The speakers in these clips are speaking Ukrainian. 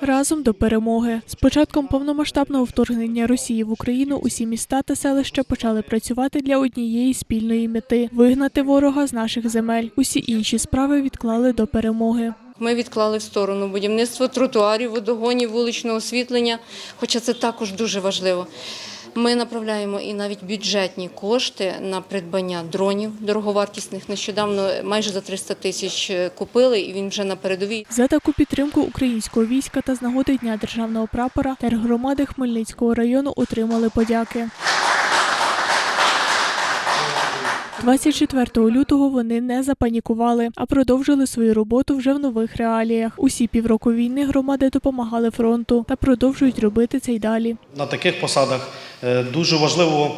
Разом до перемоги. З початком повномасштабного вторгнення Росії в Україну усі міста та селища почали працювати для однієї спільної мети вигнати ворога з наших земель. Усі інші справи відклали до перемоги. Ми відклали в сторону будівництво тротуарів, водогонів, вуличного освітлення, хоча це також дуже важливо. Ми направляємо і навіть бюджетні кошти на придбання дронів дороговартісних. Нещодавно майже за 300 тисяч купили, і він вже на передовій. За таку підтримку українського війська та з нагоди Дня державного прапора тергромади Хмельницького району отримали подяки. 24 лютого вони не запанікували, а продовжили свою роботу вже в нових реаліях. Усі півроку війни громади допомагали фронту та продовжують робити це й далі. На таких посадах е, дуже важливо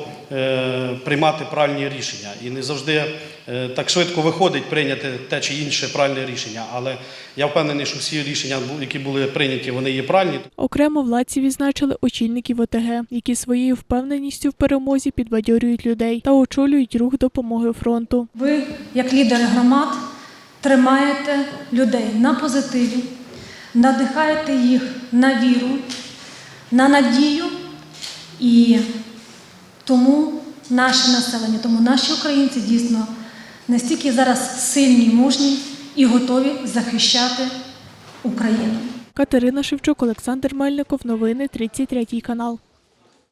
приймати правильні рішення. І не завжди е, так швидко виходить прийняти те чи інше правильне рішення. Але я впевнений, що всі рішення, які були прийняті, вони є правильні. Окремо владці відзначили очільників ОТГ, які своєю впевненістю в перемозі підбадьорюють людей та очолюють рух допомоги фронту. Ви, як лідери громад, тримаєте людей на позитиві, надихаєте їх на віру, на надію. І тому наше населення, тому наші українці дійсно настільки зараз сильні, мужні і готові захищати Україну. Катерина Шевчук, Олександр Мельников. Новини 33 канал.